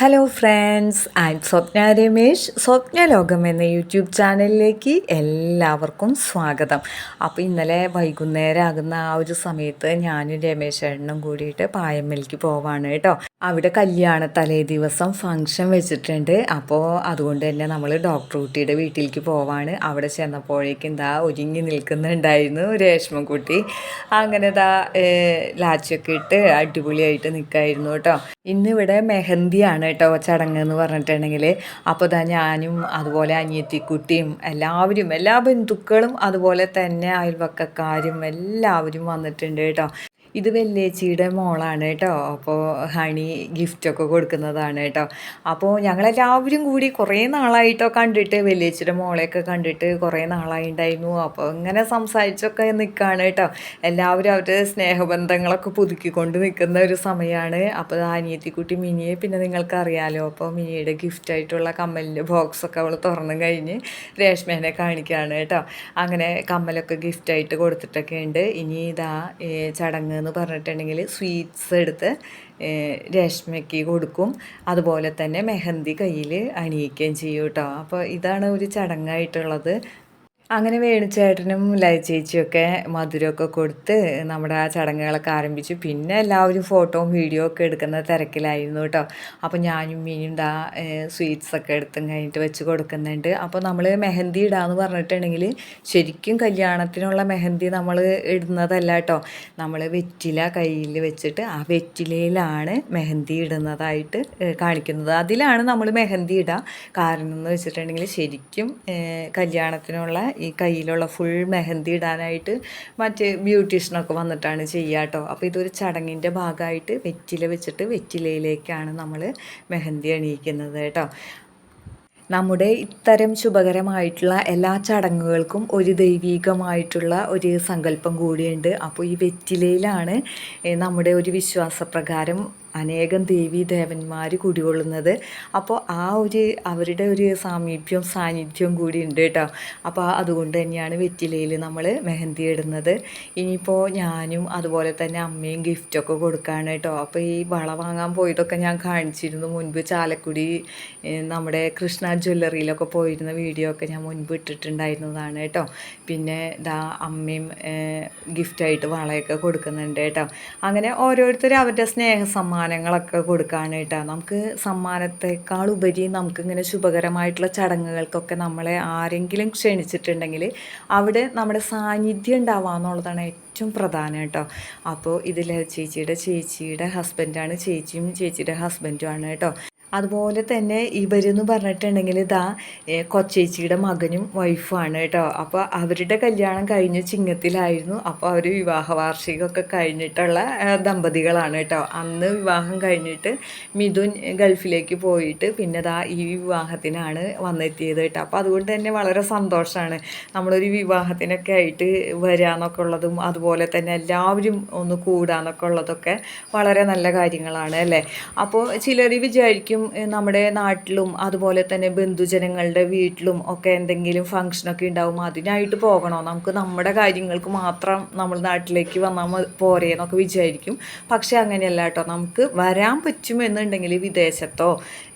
Hello friends I Swapna Ramesh Swapna Lokam എന്ന YouTube ചാനലിലേക്ക് എല്ലാവർക്കും സ്വാഗതം. അപ്പോൾ ഇന്നലെ വൈകുന്നേരം ആകുന്ന ആ ഒരു സമയത്ത് ഞാനും രമേശ് ഏട്ടനും കൂടിയിട്ട് പായമ്മലിക്ക് പോവാണ് കേട്ടോ. അവിടെ കല്യാണ തലേ ദിവസം ഫങ്ഷൻ വെച്ചിട്ടുണ്ട്. അപ്പോൾ അതുകൊണ്ട് തന്നെ നമ്മൾ ഡോക്ടർ കുട്ടിയുടെ വീട്ടിലേക്ക് പോവാണ്. അവിടെ ചെന്നപ്പോഴേക്കും ദാ ഒരുങ്ങി നിൽക്കുന്നുണ്ടായിരുന്നു രേഷ്മക്കുട്ടി അങ്ങനെ ദാ ലാച്ചൊക്കെ ഇട്ട് അടിപൊളിയായിട്ട് നിൽക്കായിരുന്നു കേട്ടോ. ഇന്നിവിടെ മെഹന്തിയാണ് കേട്ടോ ചടങ്ങ് എന്ന് പറഞ്ഞിട്ടുണ്ടെങ്കിൽ അപ്പോൾ ദാ ഞാനും അതുപോലെ അനിയത്തിക്കുട്ടിയും എല്ലാവരും എല്ലാ ബന്ധുക്കളും അതുപോലെ തന്നെ അയൽവക്കക്കാരും എല്ലാവരും വന്നിട്ടുണ്ട് കേട്ടോ. ഇത് വെല്ലേച്ചിയുടെ മോളാണ് കേട്ടോ. അപ്പോൾ ഹണി ഗിഫ്റ്റൊക്കെ കൊടുക്കുന്നതാണ് കേട്ടോ. അപ്പോൾ ഞങ്ങളെല്ലാവരും കൂടി കുറേ നാളായിട്ടോ കണ്ടിട്ട് വെല്ലേച്ചിയുടെ മോളെയൊക്കെ കണ്ടിട്ട് കുറേ നാളായിണ്ടായിരുന്നു. അപ്പോൾ ഇങ്ങനെ സംസാരിച്ചൊക്കെ നിൽക്കുകയാണ് കേട്ടോ. എല്ലാവരും അവരുടെ സ്നേഹബന്ധങ്ങളൊക്കെ പുതുക്കിക്കൊണ്ട് നിൽക്കുന്ന ഒരു സമയമാണ് അപ്പോൾ അനിയത്തിക്കുട്ടി മിനിയെ പിന്നെ നിങ്ങൾക്ക് അറിയാലോ അപ്പോൾ മിനിയുടെ ഗിഫ്റ്റായിട്ടുള്ള കമ്മലിന്റെ ബോക്സൊക്കെ അവൾ തുറന്നു കഴിഞ്ഞ് രേഷ്മേനെ കാണിക്കുകയാണ് കേട്ടോ. അങ്ങനെ കമ്മലൊക്കെ ഗിഫ്റ്റായിട്ട് കൊടുത്തിട്ടൊക്കെ ഉണ്ട് ഇനി ഇതാ ചടങ്ങ് എന്ന് പറഞ്ഞിട്ടുണ്ടെങ്കിൽ സ്വീറ്റ്സ് എടുത്ത് രേഷ്മയ്ക്ക് കൊടുക്കും. അതുപോലെ തന്നെ മെഹന്തി കയ്യിൽ അണിയിക്കുകയും ചെയ്യും കേട്ടോ. അപ്പോൾ ഇതാണ് ഒരു ചടങ്ങായിട്ടുള്ളത്. അങ്ങനെ വേണിച്ചേട്ടനും ലയച്ചേച്ചിയൊക്കെ മധുരമൊക്കെ കൊടുത്ത് നമ്മുടെ ആ ചടങ്ങുകളൊക്കെ ആരംഭിച്ചു. പിന്നെ എല്ലാവരും ഫോട്ടോയും വീഡിയോ ഒക്കെ എടുക്കുന്ന തിരക്കിലായിരുന്നു കേട്ടോ. അപ്പോൾ ഞാനും മീനും ദാ സ്വീറ്റ്സ് ഒക്കെ എടുത്തും കഴിഞ്ഞിട്ട് വെച്ച് കൊടുക്കുന്നുണ്ട്. അപ്പോൾ നമ്മൾ മെഹന്തി ഇടാന്ന് പറഞ്ഞിട്ടുണ്ടെങ്കിൽ ശരിക്കും കല്യാണത്തിനുള്ള മെഹന്തി നമ്മൾ ഇടുന്നതല്ല കേട്ടോ. നമ്മൾ വെറ്റില കയ്യിൽ വെച്ചിട്ട് ആ വെറ്റിലയിലാണ് മെഹന്തി ഇടുന്നതായിട്ട് കാണിക്കുന്നത്. അതിലാണ് നമ്മൾ മെഹന്തി ഇടുക കാരണം എന്ന് വെച്ചിട്ടുണ്ടെങ്കിൽ ശരിക്കും കല്യാണത്തിനുള്ള ഈ കയ്യിലുള്ള ഫുൾ മെഹന്തി ഇടാനായിട്ട് മറ്റ് ബ്യൂട്ടീഷ്യനൊക്കെ വന്നിട്ടാണ് ചെയ്യുക കേട്ടോ അപ്പോൾ ഇതൊരു ചടങ്ങിന്റെ ഭാഗമായിട്ട് വെറ്റില വെച്ചിട്ട് വെറ്റിലയിലേക്കാണ് നമ്മൾ മെഹന്തി അണിയിക്കുന്നത് കേട്ടോ. നമ്മുടെ ഇത്തരം ശുഭകരമായിട്ടുള്ള എല്ലാ ചടങ്ങുകൾക്കും ഒരു ദൈവീകമായിട്ടുള്ള ഒരു സങ്കല്പം കൂടിയുണ്ട്. അപ്പോൾ ഈ വെറ്റിലയിലാണ് നമ്മുടെ ഒരു വിശ്വാസപ്രകാരം അനേകം ദേവീ ദേവന്മാർ കുടികൊള്ളുന്നത്. അപ്പോൾ ആ ഒരു അവരുടെ ഒരു സാമീപ്യം സാന്നിധ്യം കൂടി ഉണ്ട് കേട്ടോ. അപ്പോൾ അതുകൊണ്ട് തന്നെയാണ് വെറ്റിലയിൽ നമ്മൾ മെഹന്തി ഇടുന്നത്. ഇനിയിപ്പോൾ ഞാനും അതുപോലെ തന്നെ അമ്മയും ഗിഫ്റ്റൊക്കെ കൊടുക്കുകയാണ് കേട്ടോ. അപ്പോൾ ഈ വള വാങ്ങാൻ പോയതൊക്കെ ഞാൻ കാണിച്ചിരുന്നു മുൻപ് ചാലക്കുടി നമ്മുടെ കൃഷ്ണ ജ്വല്ലറിയിലൊക്കെ പോയിരുന്ന വീഡിയോ ഒക്കെ ഞാൻ മുൻപ് ഇട്ടിട്ടുണ്ടായിരുന്നതാണ് കേട്ടോ. പിന്നെ ഇതാ അമ്മയും ഗിഫ്റ്റായിട്ട് വളയൊക്കെ കൊടുക്കുന്നുണ്ട് കേട്ടോ. അങ്ങനെ ഓരോരുത്തരും അവരുടെ സ്നേഹ സമ്മാനങ്ങളൊക്കെ കൊടുക്കാനായിട്ടാണ് നമുക്ക് സമ്മാനത്തെക്കാൾ ഉപരി നമുക്കിങ്ങനെ ശുഭകരമായിട്ടുള്ള ചടങ്ങുകൾക്കൊക്കെ നമ്മളെ ആരെങ്കിലും ക്ഷണിച്ചിട്ടുണ്ടെങ്കിൽ അവിടെ നമ്മുടെ സാന്നിധ്യം ഉണ്ടാവുക എന്നുള്ളതാണ് ഏറ്റവും പ്രധാനം കേട്ടോ. അപ്പോൾ ഇതിൽ ചേച്ചിയുടെ ചേച്ചിയുടെ ഹസ്ബൻഡാണ് ചേച്ചിയും ചേച്ചിയുടെ ഹസ്ബൻഡുമാണ് കേട്ടോ. അതുപോലെ തന്നെ ഇവരെന്ന് പറഞ്ഞിട്ടുണ്ടെങ്കിൽ ഇതാ കൊച്ചേച്ചിയുടെ മകനും വൈഫാണ് കേട്ടോ. അപ്പോൾ അവരുടെ കല്യാണം കഴിഞ്ഞ ചിങ്ങത്തിലായിരുന്നു. അപ്പോൾ അവർ വിവാഹ വാർഷികമൊക്കെ കഴിഞ്ഞിട്ടുള്ള ദമ്പതികളാണ് കേട്ടോ. അന്ന് വിവാഹം കഴിഞ്ഞിട്ട് മിഥുൻ ഗൾഫിലേക്ക് പോയിട്ട് പിന്നെ ദാ ഈ വിവാഹത്തിനാണ് വന്നെത്തിയത് കേട്ടോ. അപ്പോൾ അതുകൊണ്ട് തന്നെ വളരെ സന്തോഷമാണ് നമ്മളൊരു വിവാഹത്തിനൊക്കെ ആയിട്ട് വരാമെന്നൊക്കെ ഉള്ളതും അതുപോലെ തന്നെ എല്ലാവരും ഒന്ന് കൂടാന്നൊക്കെ ഉള്ളതൊക്കെ വളരെ നല്ല കാര്യങ്ങളാണ് അല്ലേ? അപ്പോൾ ചിലർ വിചാരിക്കും ശരിക്കും നമ്മുടെ നാട്ടിലും അതുപോലെ തന്നെ ബന്ധുജനങ്ങളുടെ വീട്ടിലും ഒക്കെ എന്തെങ്കിലും ഫംഗ്ഷനൊക്കെ ഉണ്ടാവും അതിനായിട്ട് പോകണോ? നമുക്ക് നമ്മുടെ കാര്യങ്ങൾക്ക് മാത്രം നമ്മൾ നാട്ടിലേക്ക് വന്നാൽ പോരേന്നൊക്കെ വിചാരിക്കും. പക്ഷേ അങ്ങനെയല്ല കേട്ടോ. നമുക്ക് വരാൻ പറ്റുമെന്നുണ്ടെങ്കിൽ വിദേശത്തോ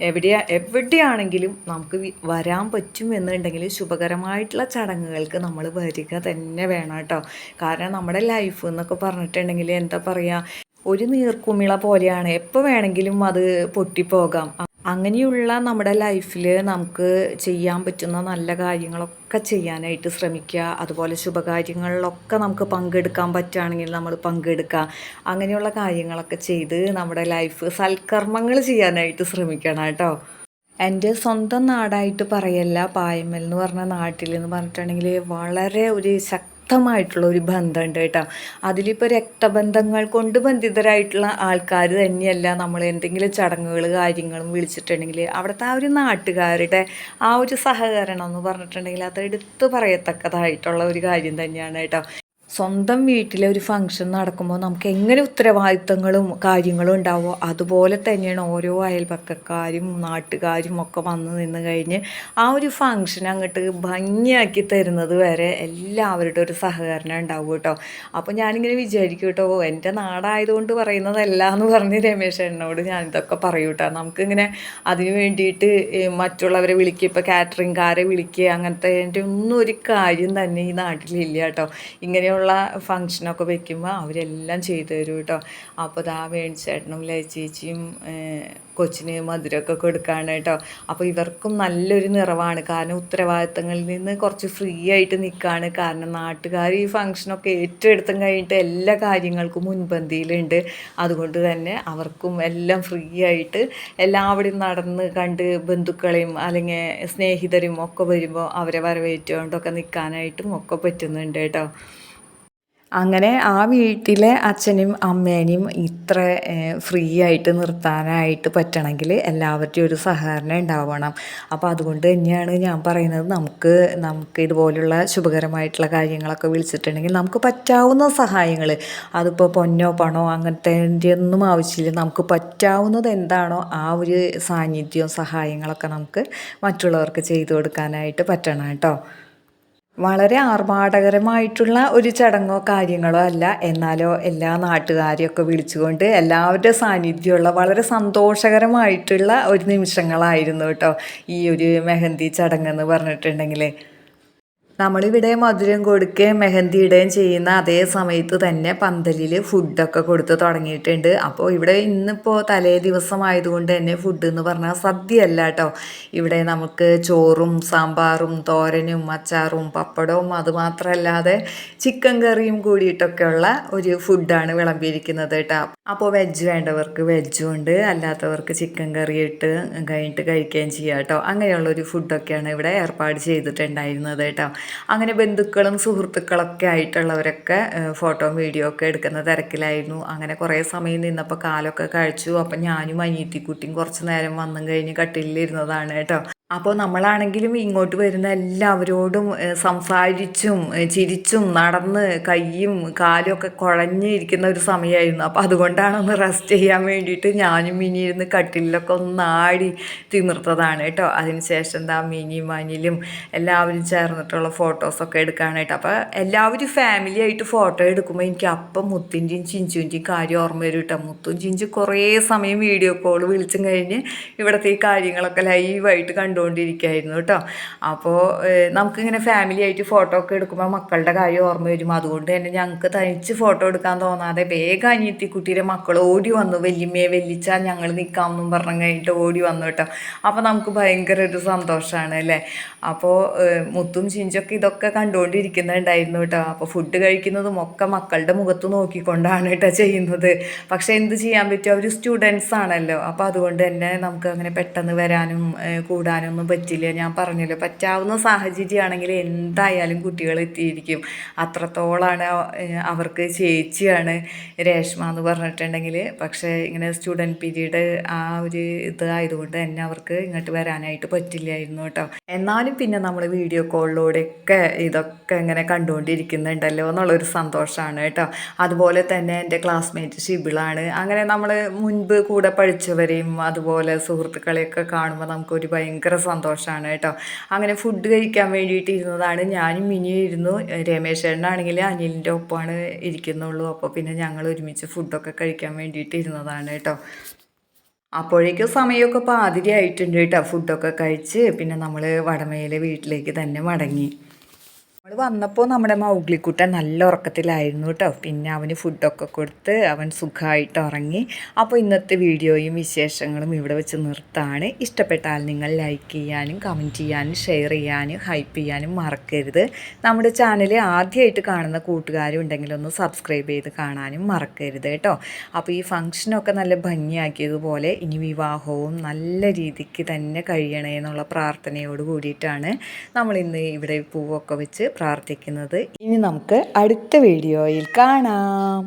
എവിടെയാ എവിടെയാണെങ്കിലും നമുക്ക് വരാൻ പറ്റുമെന്നുണ്ടെങ്കിൽ ശുഭകരമായിട്ടുള്ള ചടങ്ങുകൾക്ക് നമ്മൾ വരിക തന്നെ വേണം കേട്ടോ. കാരണം നമ്മുടെ ലൈഫ് എന്നൊക്കെ പറഞ്ഞിട്ടുണ്ടെങ്കിൽ എന്താ പറയുക ഒരു നീർക്കുമിള പോലെയാണ്. എപ്പോൾ വേണമെങ്കിലും അത് പൊട്ടിപ്പോകാം. അങ്ങനെയുള്ള നമ്മുടെ ലൈഫിൽ നമുക്ക് ചെയ്യാൻ പറ്റുന്ന നല്ല കാര്യങ്ങളൊക്കെ ചെയ്യാനായിട്ട് ശ്രമിക്കുക. അതുപോലെ ശുഭകാര്യങ്ങളിലൊക്കെ നമുക്ക് പങ്കെടുക്കാൻ പറ്റുകയാണെങ്കിൽ നമ്മൾ പങ്കെടുക്കുക. അങ്ങനെയുള്ള കാര്യങ്ങളൊക്കെ ചെയ്ത് നമ്മുടെ ലൈഫ് സൽക്കർമ്മങ്ങൾ ചെയ്യാനായിട്ട് ശ്രമിക്കണം കേട്ടോ. എന്റെ സ്വന്തം നാടായിട്ട് പറയല്ല പായമ്മൽ എന്ന് പറഞ്ഞ നാട്ടിൽ എന്ന് പറഞ്ഞിട്ടുണ്ടെങ്കിൽ വളരെ ഒരു ശക്തി ശക്തമായിട്ടുള്ള ഒരു ബന്ധമുണ്ട് കേട്ടോ. അതിലിപ്പോൾ രക്തബന്ധങ്ങൾ കൊണ്ട് ബന്ധിതരായിട്ടുള്ള ആൾക്കാർ തന്നെയല്ല നമ്മൾ എന്തെങ്കിലും ചടങ്ങുകൾ കാര്യങ്ങളും വിളിച്ചിട്ടുണ്ടെങ്കിൽ അവിടുത്തെ ആ ഒരു നാട്ടുകാരുടെ ആ ഒരു സഹകരണം എന്ന് പറഞ്ഞിട്ടുണ്ടെങ്കിൽ അത് എടുത്തു പറയത്തക്കതായിട്ടുള്ള ഒരു കാര്യം തന്നെയാണ് കേട്ടോ. സ്വന്തം വീട്ടിലെ ഒരു ഫംഗ്ഷൻ നടക്കുമ്പോൾ നമുക്ക് എങ്ങനെ ഉത്തരവാദിത്തങ്ങളും കാര്യങ്ങളും ഉണ്ടാവുമോ അതുപോലെ തന്നെയാണ് ഓരോ അയൽപക്കക്കാരും നാട്ടുകാരും ഒക്കെ വന്ന് നിന്ന് കഴിഞ്ഞ് ആ ഒരു ഫംഗ്ഷൻ അങ്ങോട്ട് ഭംഗിയാക്കി തരുന്നത് വരെ എല്ലാവരുടെ ഒരു സഹകരണം ഉണ്ടാവും കേട്ടോ. അപ്പോൾ ഞാനിങ്ങനെ വിചാരിക്കും കേട്ടോ എന്റെ നാടായതുകൊണ്ട് പറയുന്നതല്ല എന്ന് പറഞ്ഞ് രമേശ് എന്നോട് ഞാനിതൊക്കെ പറയൂ കേട്ടോ. നമുക്കിങ്ങനെ അതിന് വേണ്ടിയിട്ട് മറ്റുള്ളവരെ വിളിക്കുക ഇപ്പോൾ കാറ്ററിംഗുകാരെ വിളിക്കുക അങ്ങനത്തെ ഒന്നും ഒരു കാര്യം തന്നെ ഈ നാട്ടിലില്ല കേട്ടോ. ഇങ്ങനെയുള്ള ഉള്ള ഫങ്ഷനൊക്കെ വെക്കുമ്പോൾ അവരെല്ലാം ചെയ്തു തരും കേട്ടോ അപ്പോൾ ഇതാ വേണിച്ചേട്ടനും ലൈച്ചേച്ചിയും കൊച്ചിന് മധുരമൊക്കെ കൊടുക്കുകയാണ് കേട്ടോ അപ്പോൾ ഇവർക്കും നല്ലൊരു നിറവാണ്. കാരണം ഉത്തരവാദിത്തങ്ങളിൽ നിന്ന് കുറച്ച് ഫ്രീ ആയിട്ട് നിൽക്കുകയാണ് കാരണം നാട്ടുകാർ ഈ ഫങ്ഷനൊക്കെ ഏറ്റെടുത്തും കഴിഞ്ഞിട്ട് എല്ലാ കാര്യങ്ങൾക്കും മുൻപന്തിയിലുണ്ട്. അതുകൊണ്ട് തന്നെ അവർക്കും എല്ലാം ഫ്രീ ആയിട്ട് എല്ലാവിടെയും നടന്ന് കണ്ട് ബന്ധുക്കളെയും അല്ലെങ്കിൽ സ്നേഹിതരും ഒക്കെ വരുമ്പോൾ അവരെ വരവേറ്റുകൊണ്ടൊക്കെ നിൽക്കാനായിട്ടും ഒക്കെ പറ്റുന്നുണ്ട് കേട്ടോ അങ്ങനെ ആ വീട്ടിലെ അച്ഛനും അമ്മേനെയും ഇത്ര ഫ്രീ ആയിട്ട് നിർത്താനായിട്ട് പറ്റണമെങ്കിൽ എല്ലാവരുടെയും ഒരു സഹകരണം ഉണ്ടാവണം. അപ്പോൾ അതുകൊണ്ട് തന്നെയാണ് ഞാൻ പറയുന്നത് നമുക്ക് നമുക്ക് ഇതുപോലുള്ള ശുഭകരമായിട്ടുള്ള കാര്യങ്ങളൊക്കെ വിളിച്ചിട്ടുണ്ടെങ്കിൽ നമുക്ക് പറ്റാവുന്ന സഹായങ്ങൾ അതിപ്പോൾ പൊന്നോ പണോ അങ്ങനത്തെ ഒന്നും ആവശ്യമില്ല. നമുക്ക് പറ്റാവുന്നത് എന്താണോ ആ ഒരു സാന്നിധ്യവും സഹായങ്ങളൊക്കെ നമുക്ക് മറ്റുള്ളവർക്ക് ചെയ്തു കൊടുക്കാനായിട്ട് പറ്റണം കേട്ടോ. വളരെ ആർഭാടകരമായിട്ടുള്ള ഒരു ചടങ്ങോ കാര്യങ്ങളോ അല്ല. എന്നാലോ എല്ലാ നാട്ടുകാരെയൊക്കെ വിളിച്ചുകൊണ്ട് എല്ലാവരുടെ സാന്നിധ്യമുള്ള വളരെ സന്തോഷകരമായിട്ടുള്ള ഒരു നിമിഷങ്ങളായിരുന്നു കേട്ടോ ഈ ഒരു മെഹന്തി ചടങ്ങെന്ന് പറഞ്ഞിട്ടുണ്ടെങ്കിൽ നമ്മളിവിടെ മധുരം കൊടുക്കുകയും മെഹന്തി ഇടുകയും ചെയ്യുന്ന അതേ സമയത്ത് തന്നെ പന്തലിൽ ഫുഡൊക്കെ കൊടുത്ത് തുടങ്ങിയിട്ടുണ്ട്. അപ്പോൾ ഇവിടെ ഇന്നിപ്പോൾ തലേ ദിവസമായതുകൊണ്ട് തന്നെ ഫുഡ് എന്ന് പറഞ്ഞാൽ സദ്യയല്ല കേട്ടോ. ഇവിടെ നമുക്ക് ചോറും സാമ്പാറും തോരനും അച്ചാറും പപ്പടവും അതുമാത്രമല്ലാതെ ചിക്കൻ കറിയും കൂടിയിട്ടൊക്കെയുള്ള ഒരു ഫുഡാണ് വിളമ്പിയിരിക്കുന്നത് കേട്ടോ. അപ്പോൾ വെജ് വേണ്ടവർക്ക് വെജും ഉണ്ട്. അല്ലാത്തവർക്ക് ചിക്കൻ കറി ഇട്ട് കഴിഞ്ഞിട്ട് കഴിക്കുകയും ചെയ്യാം കേട്ടോ. അങ്ങനെയുള്ളൊരു ഫുഡൊക്കെയാണ് ഇവിടെ ഏർപ്പാട് ചെയ്തിട്ടുണ്ടായിരുന്നത് കേട്ടോ. അങ്ങനെ ബന്ധുക്കളും സുഹൃത്തുക്കളൊക്കെ ആയിട്ടുള്ളവരൊക്കെ ഫോട്ടോ വീഡിയോ ഒക്കെ എടുക്കുന്ന തിരക്കിലായിരുന്നു. അങ്ങനെ കുറേ സമയം നിന്നപ്പോൾ കാലൊക്കെ കഴിച്ചു. അപ്പം ഞാനും അനിയത്തിക്കുട്ടിയും കുറച്ച് നേരം വന്നും കഴിഞ്ഞ് കട്ടിലിരുന്നതാണ് കേട്ടോ. അപ്പോൾ നമ്മളാണെങ്കിലും ഇങ്ങോട്ട് വരുന്ന എല്ലാവരോടും സംസാരിച്ചും ചിരിച്ചും നടന്ന് കൈയും കാലും ഒക്കെ കുഴഞ്ഞിരിക്കുന്ന ഒരു സമയമായിരുന്നു അപ്പോൾ അതുകൊണ്ടാണ് ഒന്ന് റെസ്റ്റ് ചെയ്യാൻ വേണ്ടിയിട്ട് ഞാനും മിനിയിരുന്ന് കട്ടിലൊക്കെ ഒന്ന് ആടി തിമിർത്തതാണ് കേട്ടോ. അതിനുശേഷം എന്താ മിനി മാനിലും എല്ലാവരും ചേർന്നിട്ടുള്ള ഫോട്ടോസൊക്കെ എടുക്കാനായിട്ട്. അപ്പോൾ എല്ലാവരും ഫാമിലി ആയിട്ട് ഫോട്ടോ എടുക്കുമ്പോൾ എനിക്ക് അപ്പം മുത്തിന്റെയും ചിഞ്ചുവിന്റെയും കാര്യം ഓർമ്മ വരും കേട്ടോ. മുത്തും ചിഞ്ചു കുറേ സമയം വീഡിയോ കോൾ വിളിച്ചും കഴിഞ്ഞ് ഇവിടുത്തെ ഈ കാര്യങ്ങളൊക്കെ ലൈവായിട്ട് കണ്ടു കണ്ടുകൊണ്ടിരിക്കുകയായിരുന്നു കേട്ടോ. അപ്പോൾ നമുക്കിങ്ങനെ ഫാമിലി ആയിട്ട് ഫോട്ടോ ഒക്കെ എടുക്കുമ്പോൾ മക്കളുടെ കാര്യം ഓർമ്മ വരും. അതുകൊണ്ട് തന്നെ ഞങ്ങൾക്ക് തനിച്ച് ഫോട്ടോ എടുക്കാൻ തോന്നാതെ വേഗം അനിയത്തി കുട്ടിയുടെ മക്കൾ ഓടി വന്നു. വല്യമ്മയെ വെല്ലിച്ചാൽ ഞങ്ങൾ നിൽക്കാമെന്നും പറഞ്ഞു കഴിഞ്ഞിട്ട് ഓടി വന്നു കേട്ടോ. അപ്പോൾ നമുക്ക് ഭയങ്കര ഒരു സന്തോഷമാണ് അല്ലേ? അപ്പോൾ മുത്തും ചിഞ്ചൊക്കെ ഇതൊക്കെ കണ്ടുകൊണ്ടിരിക്കുന്നുണ്ടായിരുന്നു കേട്ടോ. അപ്പോൾ ഫുഡ് കഴിക്കുന്നതും ഒക്കെ മക്കളുടെ മുഖത്ത് നോക്കിക്കൊണ്ടാണ് കേട്ടോ ചെയ്യുന്നത്. പക്ഷേ എന്ത് ചെയ്യാൻ പറ്റും? അവർ സ്റ്റുഡൻസ് ആണല്ലോ. അപ്പോൾ അതുകൊണ്ട് തന്നെ നമുക്ക് അങ്ങനെ പെട്ടെന്ന് വരാനും കൂടാനും ഒന്നും പറ്റില്ല. ഞാൻ പറഞ്ഞല്ലോ പറ്റാവുന്ന സാഹചര്യമാണെങ്കിൽ എന്തായാലും കുട്ടികൾ എത്തിയിരിക്കും. അത്രത്തോളമാണ് അവർക്ക് ചേച്ചിയാണ് രേഷ്മ എന്ന് പറഞ്ഞിട്ടുണ്ടെങ്കിൽ. പക്ഷേ ഇങ്ങനെ സ്റ്റുഡന്റ് പീരീഡ് ആ ഒരു ഇത് ആയതുകൊണ്ട് തന്നെ അവർക്ക് ഇങ്ങോട്ട് വരാനായിട്ട് പറ്റില്ലായിരുന്നു കേട്ടോ. എന്നാലും പിന്നെ നമ്മൾ വീഡിയോ കോളിലൂടെയൊക്കെ ഇതൊക്കെ ഇങ്ങനെ കണ്ടുകൊണ്ടിരിക്കുന്നുണ്ടല്ലോ എന്നുള്ളൊരു സന്തോഷമാണ് കേട്ടോ. അതുപോലെ തന്നെ എന്റെ ക്ലാസ്മേറ്റ് ഷിബിളാണ്. അങ്ങനെ നമ്മൾ മുൻപ് കൂടെ പഠിച്ചവരെയും അതുപോലെ സുഹൃത്തുക്കളെയൊക്കെ കാണുമ്പോൾ നമുക്കൊരു ഭയങ്കര സന്തോഷമാണ് കേട്ടോ. അങ്ങനെ ഫുഡ് കഴിക്കാൻ വേണ്ടിയിട്ട് ഇരുന്നതാണ് ഞാനും മിനി ഇരുന്നു. രമേശ് ചേട്ടനാണെങ്കിൽ അനിലിന്റെ ഒപ്പമാണ് ഇരിക്കുന്നുള്ളൂ. അപ്പോൾ പിന്നെ ഞങ്ങൾ ഒരുമിച്ച് ഫുഡൊക്കെ കഴിക്കാൻ വേണ്ടിയിട്ട് ഇരുന്നതാണ് കേട്ടോ. അപ്പോഴേക്കും സമയമൊക്കെ പാതിരി ആയിട്ടുണ്ട് കേട്ടോ. ഫുഡൊക്കെ കഴിച്ച് പിന്നെ നമ്മൾ വടമയിലെ വീട്ടിലേക്ക് തന്നെ മടങ്ങി. നമ്മൾ വന്നപ്പോൾ നമ്മുടെ മൗഗ്ലിക്കുട്ടൻ നല്ല ഉറക്കത്തിലായിരുന്നു കേട്ടോ പിന്നെ അവന് ഫുഡൊക്കെ കൊടുത്ത് അവൻ സുഖമായിട്ട് ഉറങ്ങി. അപ്പോൾ ഇന്നത്തെ വീഡിയോയും വിശേഷങ്ങളും ഇവിടെ വെച്ച് നിർത്താണ്. ഇഷ്ടപ്പെട്ടാൽ നിങ്ങൾ ലൈക്ക് ചെയ്യാനും കമന്റ് ചെയ്യാനും ഷെയർ ചെയ്യാനും ഹൈപ്പ് ചെയ്യാനും മറക്കരുത്. നമ്മുടെ ചാനൽ ആദ്യമായിട്ട് കാണുന്ന കൂട്ടുകാരും ഉണ്ടെങ്കിൽ ഒന്ന് സബ്സ്ക്രൈബ് ചെയ്ത് കാണാനും മറക്കരുത് കേട്ടോ അപ്പോൾ ഈ ഫംഗ്ഷനൊക്കെ നല്ല ഭംഗിയാക്കിയതുപോലെ ഇനി വിവാഹവും നല്ല രീതിക്ക് തന്നെ കഴിയണേ എന്നുള്ള പ്രാർത്ഥനയോട് കൂടിയിട്ടാണ് നമ്മളിന്ന് ഇവിടെ പൂവൊക്കെ വെച്ച് പ്രാർത്ഥിക്കുന്നത്. ഇനി നമുക്ക് അടുത്ത വീഡിയോയിൽ കാണാം.